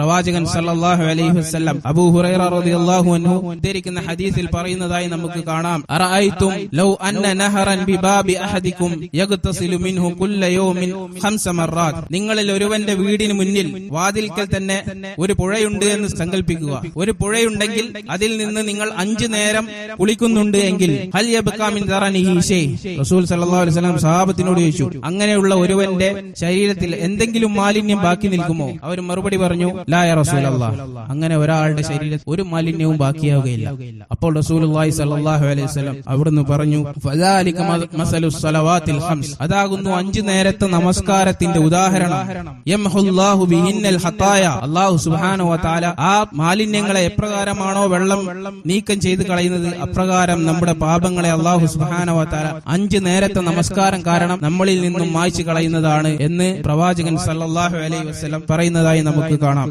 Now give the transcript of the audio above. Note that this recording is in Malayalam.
പ്രവാചകൻ സല്ലാഹു അലൈഹി വസ്ലം അബൂ ഹുറൈറ റളിയല്ലാഹു അൻഹു ഉദ്ധരിക്കുന്ന ഹദീസിൽ പറയുന്നതായി നമുക്ക് കാണാം. അറഅയ്തും ലൗ അന്ന നഹറൻ ബിബാബി അഹദികും മിൻഹു കുല്ല ഖംസ നിങ്ങളിൽ ഒരുവന്റെ വീടിന് മുന്നിൽ വാതിൽക്കൽ തന്നെ ഒരു പുഴയുണ്ട് എന്ന് സങ്കല്പിക്കുക ഒരു പുഴയുണ്ടെങ്കിൽ അതിൽ നിന്ന് നിങ്ങൾ അഞ്ചു നേരം കുളിക്കുന്നുണ്ട് എങ്കിൽ ഹൽ ഷൈ. റസൂൽ സല്ലല്ലാഹു അലൈഹി വസല്ലം സഹാബത്തിനോട് ചോദിച്ചു അങ്ങനെയുള്ള ഒരുവന്റെ ശരീരത്തിൽ എന്തെങ്കിലും മാലിന്യം ബാക്കി നിൽക്കുമോ? അവർ മറുപടി പറഞ്ഞു ലാ യ റസൂലല്ലാഹ് അങ്ങനെ ഒരാളുടെ ശരീരത്തിൽ ഒരു മാലിന്യവും ബാക്കിയാവുകയില്ല. അപ്പോൾ അലൈഹി വസല്ലം അവിടുന്ന് പറഞ്ഞു അതാകുന്നു അഞ്ചു നേരത്തെ നമസ്കാരത്തിന്റെ ഉദാഹരണം. വ തആല ആ മാലിന്യങ്ങളെ എപ്രകാരമാണോ വെള്ളം നീക്കം ചെയ്ത് കളയുന്നത് അപ്രകാരം നമ്മുടെ പാപങ്ങളെ അള്ളാഹു തആല അഞ്ചു നേരത്തെ നമസ്കാരം കാരണം നമ്മളിൽ നിന്നും മായ്ച്ചു കളയുന്നതാണ് എന്ന് പ്രവാചകൻ സല്ലാഹു അലൈഹി വസ്ലം പറയുന്നതായി നമുക്ക് കാണാം.